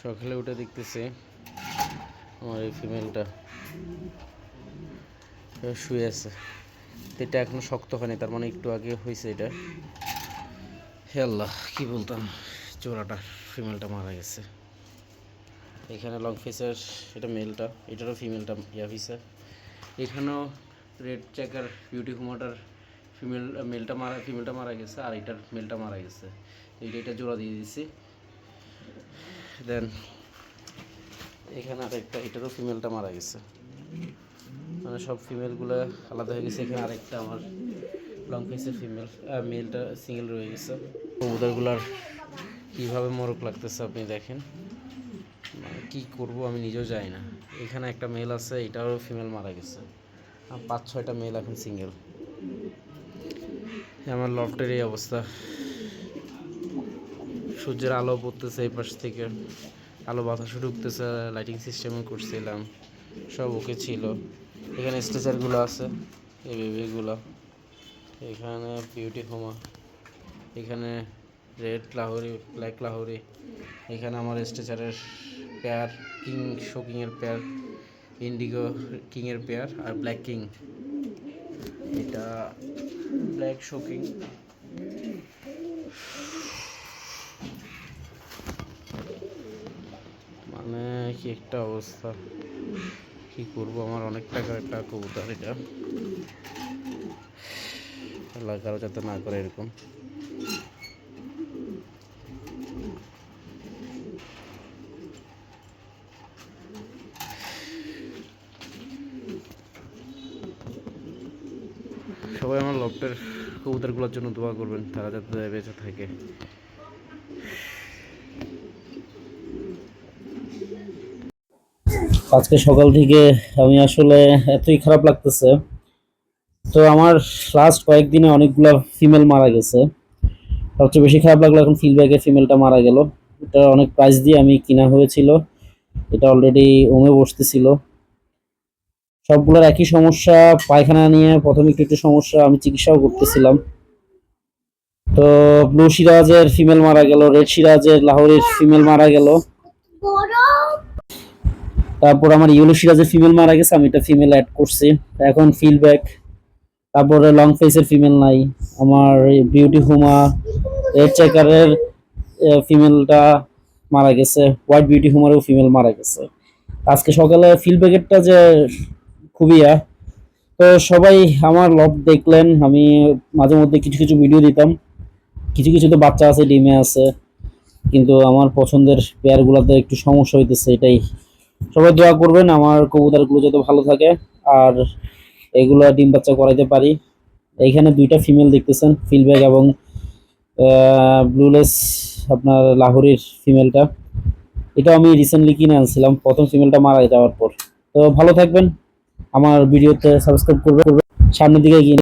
সকালে উঠে দেখতেছি আমার এই ফিমেলটা শুয়ে আছে। এটা এখনও শক্ত হয়নি, তার মানে একটু আগে হয়েছে এটা। হে আল্লাহ, কি বলতাম, চোরাটা ফিমেলটা মারা গেছে। এখানে লং ফেসের এটা মেলটা এটারও ফিমেলটা ইয়া হয়েছে এখানেও রেড চেকার বিউটি হুমাটার ফিমেল মেলটা মারা ফিমেলটা মারা গেছে, আর এটার মেলটা মারা গেছে। এইটা এটা জোড়া দিয়ে দিছি। দেন এখানে আরেকটা, এটারও ফিমেলটা মারা গেছে। মানে সব ফিমেলগুলো আলাদা হয়ে গেছে। এখানে আরেকটা আমার লং ফেসের ফিমেল মেলটা সিঙ্গেল রয়ে গেছে। কবুতরগুলার কীভাবে মরক লাগতেছে আপনি দেখেন। মানে কী করব আমি নিজেও যাই না। এখানে একটা মেল আছে, এটারও ফিমেল মারা গেছে। পাঁচ ছয়টা মেল এখন সিঙ্গেল আমার লফটের এই অবস্থা। সূর্যের আলো পড়তেছে এই পাশ থেকে। আলো বাতাসে ঢুকতেছে লাইটিং সিস্টেমও করছিলাম। সব ওকে ছিল। এখানে স্ট্রেচারগুলো আছে, এই বেবিগুলো এখানে বিউটি হোমা এখানে রেড লাহোরি ব্ল্যাক লাহোরি এখানে আমার স্ট্রেচারের পেয়ার কিং শোকিংয়ের পেয়ার ইন্ডিগো কিংয়ের পেয়ার আর ব্ল্যাক কিং এটা ব্ল্যাক শোকিং। মানে কি একটা অবস্থা? কি করব? আমার অনেক টাকার একটা কবুতর এটা। কারও যাতে না করে এরকম। সবাই আমার লফটের কবুতরগুলোর জন্য দোয়া করবেন, তারা যাতে বেঁচে থাকে। আজকে সকাল থেকে আমি আসলে এতই খারাপ লাগতেছে। তো আমার লাস্ট কয়েকদিনে অনেকগুলা ফিমেল মারা গেছে। সবচেয়ে বেশি খারাপ লাগল এখন ফিলব্যাগে ফিমেলটা মারা গেল। এটা অনেক প্রাইস দিয়ে আমি কিনা হয়েছিল। এটা অলরেডি ওমে বসতেছিল। সবগুলোর একই সমস্যা, পায়খানা নিয়ে প্রথমে একটু একটু সমস্যা, আমি চিকিৎসাও করতেছিলাম। তো ব্লু সিরাজের ফিমেল মারা গেল রেড সিরাজের লাহোরের ফিমেল মারা গেল। তারপর আমার ইউলো সিরাজের ফিমেল মারা গেছে, আমি এটা ফিমেল অ্যাড করছি। এখন ফিলব্যাক তারপরে লং ফেসের ফিমেল নাই। আমার বিউটি হুমা রেড চেকারের ফিমেলটা মারা গেছে। হোয়াইট বিউটি হুমারও ফিমেল মারা গেছে। আজকে সকালে ফিলব্যাকেরটা যে খুবই ইয়া। তো সবাই আমার লব দেখলেন, আমি মাঝে মধ্যে কিছু কিছু ভিডিও দিতাম। কিছু কিছু তো বাচ্চা আছে, ডিমে আছে, কিন্তু আমার পছন্দের পেয়ারগুলোতে একটু সমস্যা হইতেছে, এটাই। সবাই দোয়া করবেন, আমার কবুতরগুলো যাতে ভালো থাকে, আর এগুলো ডিম বাচ্চা করাইতে পারি। এইখানে দুইটা ফিমেল দেখতেছেন ফিলব্যাগ এবং ব্লুলেস আপনার লাহোরির ফিমেলটা এটা আমি রিসেন্টলি কিনে আনছিলাম, প্রথম ফিমেলটা মারা যাওয়ার পর। তো ভালো থাকবেন। আমার ভিডিওতে সাবস্ক্রাইব করবে। সামনের দিকে এগিয়ে